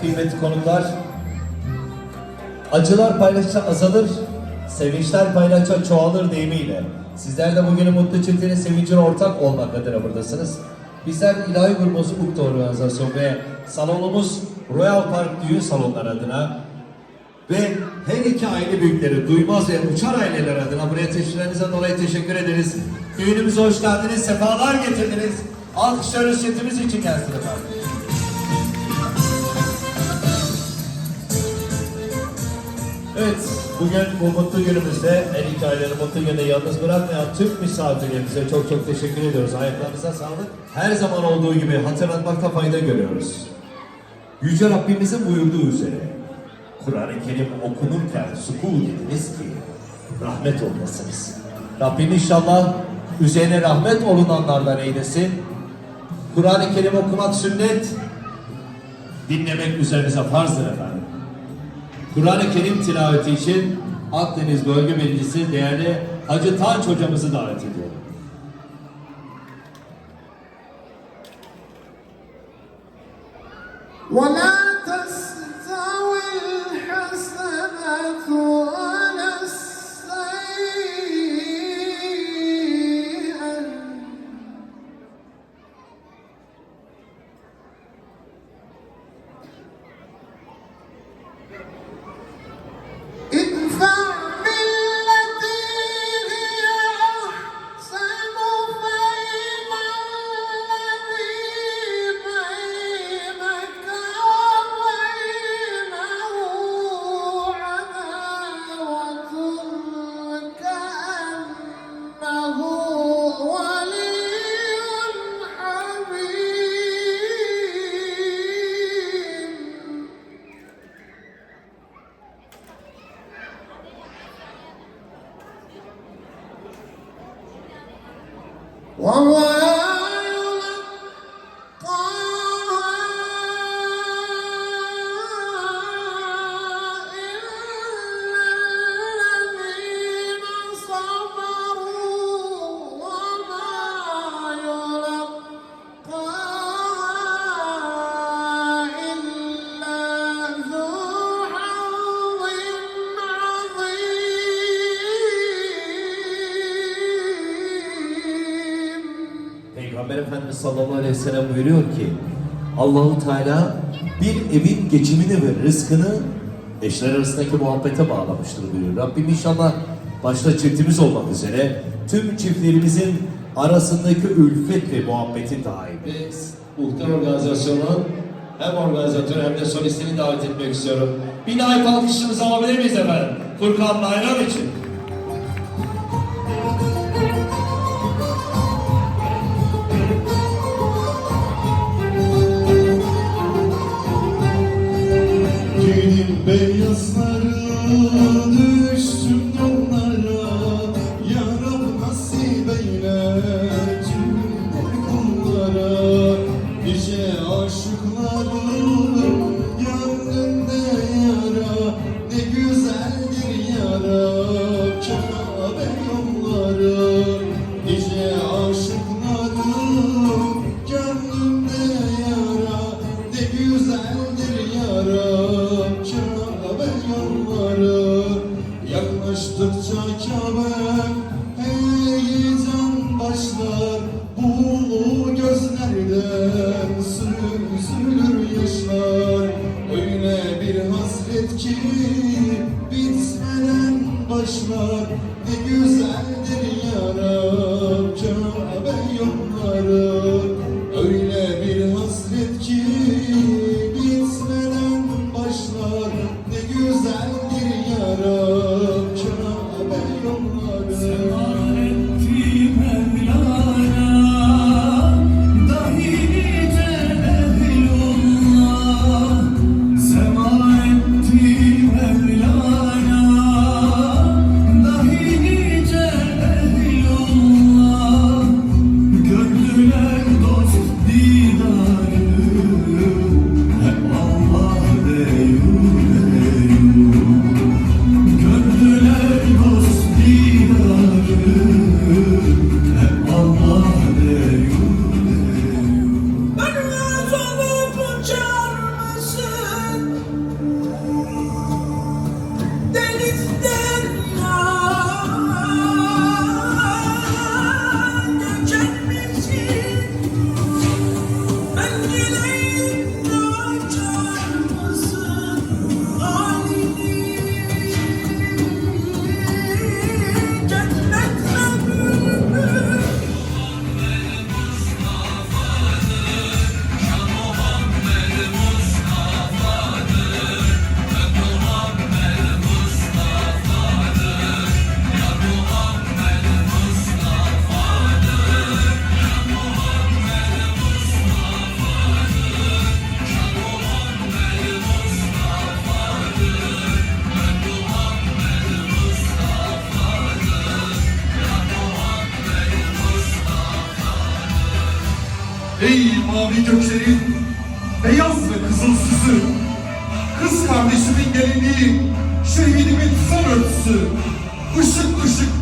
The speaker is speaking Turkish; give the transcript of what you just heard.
kıymetli konuklar, acılar paylaşça azalır, sevinçler paylaşça çoğalır deyimiyle sizler de bugünün mutlu çiftinin sevincine ortak olmak adına buradasınız. Bizler ilahi grubumuz Ukta Organizasyon ve salonumuz Royal Park Düğün Salonları adına ve her iki aile büyükleri, Duymaz ve Uçar aileler adına buraya teşriflerinize dolayı teşekkür ederiz. Düğünümüze hoş geldiniz, sefalar getirdiniz. Alkışlarınız çiftimiz için gelsin efendim. Evet, bugün bu mutlu günümüzde iki ailenin mutlu gününde yalnız bırakmayan tüm misafirlerimize çok çok teşekkür ediyoruz. Ayaklarınıza sağlık. Her zaman olduğu gibi hatırlatmakta fayda görüyoruz. Yüce Rabbimizin buyurduğu üzere Kur'an-ı Kerim okunurken sukû dediniz ki rahmet olmasınız. Rabbim inşallah üzerine rahmet olunanlardan eylesin. Kur'an-ı Kerim okumak sünnet, dinlemek üzerinize farzdır efendim. Kur'an-ı Kerim tilaveti için Akdeniz Bölge Meclisi değerli Hacı Tanç hocamızı davet ediyorum. ولا تستوي الحسنة One one. Peygamber Efendimiz sallallahu aleyhi ve sellem buyuruyor ki Allahu Teala bir evin geçimini ve rızkını eşler arasındaki muhabbete bağlamıştır buyuruyor. Rabbim inşallah başta çiftimiz olmak üzere tüm çiftlerimizin arasındaki ülfet ve muhabbetin daimi. Biz muhtar organizasyonun hem organizatörü hem de solistini davet etmek istiyorum. Bir layık alkışımızı alabilir miyiz efendim? Furkan Bayram için. Yaklaştıkça Kabe'm heyecan başlar. Bulu gözlerden sürür sürür yaşlar. Öyle bir hasret ki bitmeden başlar. Ne güzel mavi gökleri, beyaz ve kızıl süsü, kız kardeşimin gelinliği, şehidimin son örtüsü, ışık ışık,